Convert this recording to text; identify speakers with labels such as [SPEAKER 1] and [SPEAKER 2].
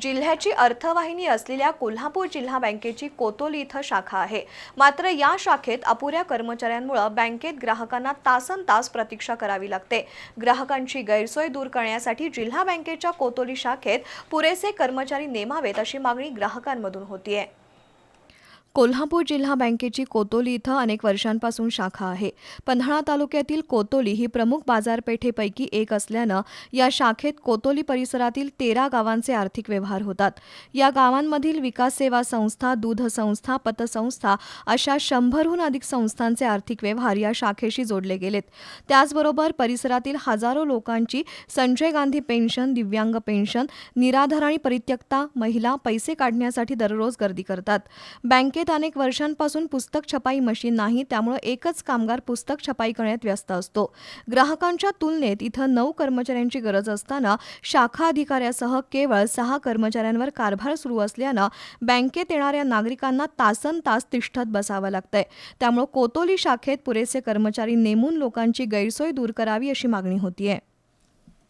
[SPEAKER 1] जिल्ह्याची अर्थवाहिनी असलेल्या कोल्हापूर जिल्हा बँकेची कोतोली इथं शाखा आहे. मात्र या शाखेत अपुऱ्या कर्मचाऱ्यांमुळे बँकेत ग्राहकांना तासन तास प्रतीक्षा करावी लागते. ग्राहकांची गैरसोय दूर करण्यासाठी जिल्हा बँकेच्या कोतोली शाखेत पुरेसे कर्मचारी नेमावेत अशी मागणी ग्राहकांमधून होतीये. कोल्हापूर जिल्हा बँकेची कोतोली इथं अनेक वर्षांपासून शाखा आहे. पन्हाळा तालुक्यातील कोतोली ही प्रमुख बाजारपेठेपैकी एक असल्यानं या शाखेत कोतोली परिसरातील तेरा गावांचे आर्थिक व्यवहार होतात. या गावांमधील विकास सेवा संस्था दूध संस्था पतसंस्था अशा शंभरहून अधिक संस्थांचे आर्थिक व्यवहार या शाखेशी जोडले गेलेत. त्याचबरोबर परिसरातील हजारो लोकांची संजय गांधी पेन्शन दिव्यांग पेन्शन निराधार आणि परित्यक्ता महिला पैसे काढण्यासाठी दररोज गर्दी करतात. बँकेत अनेक वर्षांपासून पुस्तक छपाई मशीन नाही त्यामुळे एकच कामगार पुस्तक छपाई करण्यात व्यस्त असतो. ग्राहकांच्या तुलनेत इथं नऊ कर्मचाऱ्यांची गरज असताना शाखा अधिकाऱ्यासह केवळ सहा कर्मचाऱ्यांवर कारभार सुरू असल्यानं बँकेत येणाऱ्या नागरिकांना तासन तास तिष्ठत बसावं लागतंय. त्यामुळे कोतोली शाखेत पुरेसे कर्मचारी नेमून लोकांची गैरसोय दूर करावी अशी मागणी होतीये.